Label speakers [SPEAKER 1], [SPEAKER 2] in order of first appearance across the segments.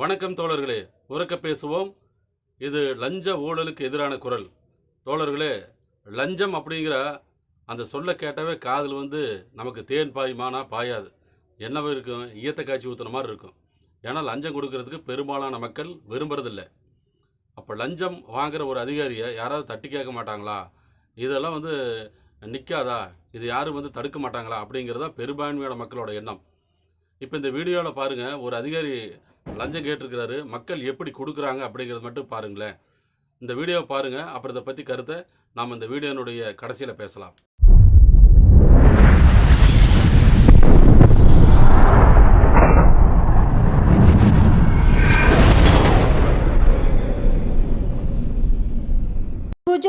[SPEAKER 1] வணக்கம் தோழர்களே. உறக்க பேசுவோம். இது லஞ்ச ஊழலுக்கு எதிரான குரல். தோழர்களே லஞ்சம் அப்படிங்கிற அந்த சொல்ல கேட்டாவே காதில் வந்து நமக்கு தேன் பாயுமானா பாயாது. என்னவோ இருக்கும் ஈயத்த காய்ச்சி ஊற்றுன மாதிரி இருக்கும். ஏன்னா லஞ்சம் கொடுக்கறதுக்கு பெரும்பாலான மக்கள் விரும்புறதில்ல. அப்போ லஞ்சம் வாங்குகிற ஒரு அதிகாரியை யாராவது தட்டி கேட்க மாட்டாங்களா? இதெல்லாம் வந்து நிற்காதா இது யாரும் வந்து தடுக்க மாட்டாங்களா? அப்படிங்கிறதா பெரும்பான்மையான மக்களோட எண்ணம். இப்போ இந்த வீடியோவில் பாருங்கள் ஒரு அதிகாரி லஞ்சம் கேட்டிருக்கிறாரு. மக்கள் எப்படி கொடுக்குறாங்க அப்படிங்கிறது மட்டும் பாருங்களேன். இந்த வீடியோவை பாருங்கள் அப்புறம் இதை பற்றி கருத்தை நாம் இந்த வீடியோனுடைய கடைசியில் பேசலாம்.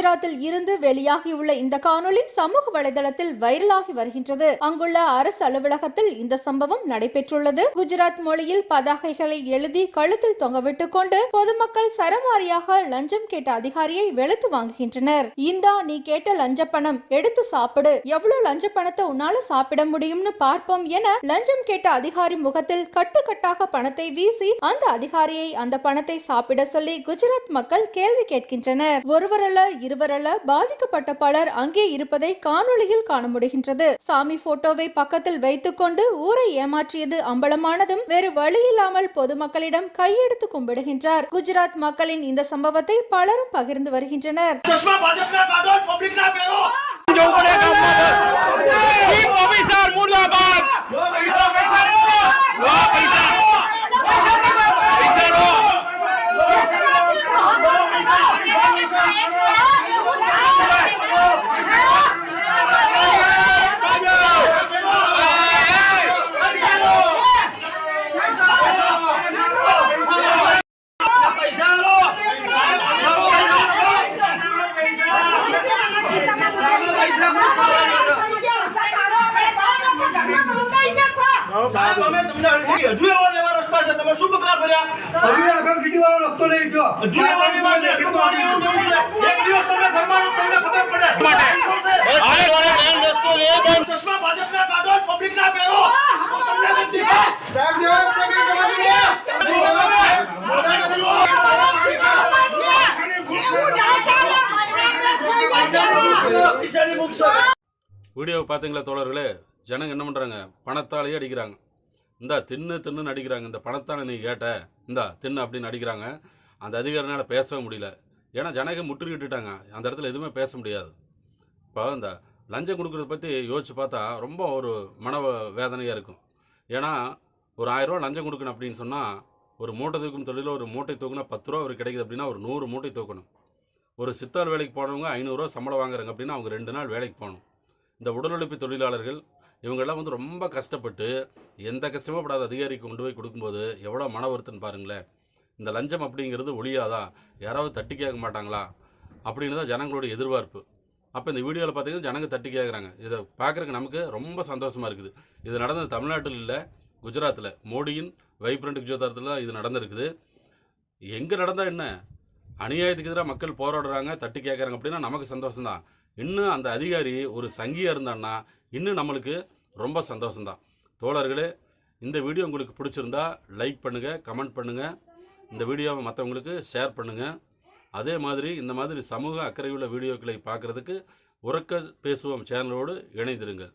[SPEAKER 2] குஜராத்தில் இருந்து வெளியாகியுள்ள இந்த காணொளி சமூக வலைதளத்தில் வைரலாகி வருகின்றது. அங்குள்ள அரசு அலுவலகத்தில் இந்த சம்பவம் நடைபெற்றுள்ளது. குஜராத் மொழியில் பதாகைகளை எழுதி கழுத்தில் தொங்கவிட்டுக் கொண்டு பொதுமக்கள் சரமாரியாக லஞ்சம் கேட்ட அதிகாரியை வெளுத்து வாங்குகின்றனர். இந்தா நீ கேட்ட லஞ்ச பணம் எடுத்து சாப்பிடு. எவ்வளவு லஞ்ச பணத்தை உன்னால சாப்பிட முடியும்னு பார்ப்போம் என லஞ்சம் கேட்ட அதிகாரி முகத்தில் கட்டுக்கட்டாக பணத்தை வீசி அந்த அதிகாரியை அந்த பணத்தை சாப்பிட சொல்லி குஜராத் மக்கள் கேள்வி கேட்கின்றனர். ஒருவரல்ல சிறுவரல பாதிக்கப்பட்ட பலர் அங்கே இருப்பதை காணொளியில் காண முடிகின்றது சாமி போட்டோவை பக்கத்தில் வைத்துக்கொண்டு ஊரை ஏமாற்றியது அம்பலமானதும் வேறு வழியில்லாமல் பொதுமக்களிடம் கையெடுத்து கும்பிடுகின்றார் குஜராத் மக்களின் இந்த சம்பவத்தை பலரும் பகிர்ந்து வருகின்றனர்
[SPEAKER 3] ஆபீசர்
[SPEAKER 4] સાહેબ અમે તમને અડધી હજુ એવા લેવા રસ્તા છે તમે શું પગલા ભર્યા
[SPEAKER 5] હવે આગળ સિટી વાળો રસ્તો નહીં જો
[SPEAKER 4] હજુ એવા લેવા છે હજુ પાણી એવું જવું છે એક દિવસ તમે ઘરમાં રહો, તમને ખબર પડે ચશ્મા ભાજપના કાઢો પબ્લિકના પહેરો તો તમને નથી સાહેબ જવાબ છે કે જવાબ મોટા કરો પૈસાની બુક છે
[SPEAKER 1] வீடியோவை பார்த்தீங்களா தோழர்களே ஜனங்க என்ன பண்ணுறாங்க பணத்தாலேயே அடிக்கிறாங்க. இந்தா தின்னு தின்னுன்னு அடிக்கிறாங்க இந்த பணத்தானே நீ கேட்ட இந்தா தின்னு அப்படின்னு அடிக்கிறாங்க அந்த அதிகாரினால் பேசவே முடியல. ஏன்னா ஜனங்க முற்றுகிட்டுட்டாங்க அந்த இடத்துல எதுவுமே பேச முடியாது. இப்போ இந்த லஞ்சம் கொடுக்குறத பற்றி யோசிச்சு பார்த்தா ரொம்ப ஒரு மன வேதனையாக இருக்கும். ஏன்னா ஒரு ஆயிரரூவா லஞ்சம் கொடுக்கணும் அப்படின்னு சொன்னால் ஒரு மூட்டை தூக்கும் தொழிலில் ஒரு மூட்டை தூக்குனா பத்து ரூபா அவருக்கு கிடைக்குது அப்படின்னா ஒரு நூறு மூட்டை தூக்கணும். ஒரு சித்தாள் வேலைக்கு போனவங்க ஐநூறுரூவா சம்பளம் வாங்குறாங்க அப்படின்னா அவங்க ரெண்டு நாள் வேலைக்கு போகணும். இந்த உடல் தொழிலாளர்கள் இவங்கெல்லாம் வந்து ரொம்ப கஷ்டப்பட்டு எந்த கஷ்டமும் படாத அதிகாரிக்கு கொண்டு போய் கொடுக்கும்போது எவ்வளோ மன வருத்தன்னு பாருங்களேன். இந்த லஞ்சம் அப்படிங்கிறது ஒழியாதா யாராவது தட்டி கேட்க மாட்டாங்களா? அப்படின்னு தான் ஜனங்களுடைய எதிர்பார்ப்பு. அப்போ இந்த வீடியோவில் பார்த்தீங்கன்னா ஜனங்க தட்டி கேட்குறாங்க. இதை பார்க்குறக்கு நமக்கு ரொம்ப சந்தோஷமாக இருக்குது. இது நடந்தது தமிழ்நாட்டில் இல்லை குஜராத்தில். மோடியின் வைப்ரண்ட் குஜராத்தில் தான் இது நடந்திருக்குது. எங்கே நடந்தால் என்ன? அநியாயத்துக்கு எதிராக மக்கள் போராடுறாங்க தட்டி கேட்குறாங்க அப்படின்னா நமக்கு சந்தோஷம்தான். இன்னும் அந்த அதிகாரி ஒரு சங்கியாக இருந்தான்னா இன்னும் நம்மளுக்கு ரொம்ப சந்தோஷம்தான். தோழர்களே இந்த வீடியோ உங்களுக்கு பிடிச்சிருந்தா லைக் பண்ணுங்கள் கமெண்ட் பண்ணுங்கள் இந்த வீடியோவை மற்றவங்களுக்கு ஷேர் பண்ணுங்கள் அதே மாதிரி இந்த மாதிரி சமூக அக்கறையுள்ள வீடியோக்களை பார்க்குறதுக்கு உறக்க பேசுவோம் சேனலோடு இணைந்திருங்கள்.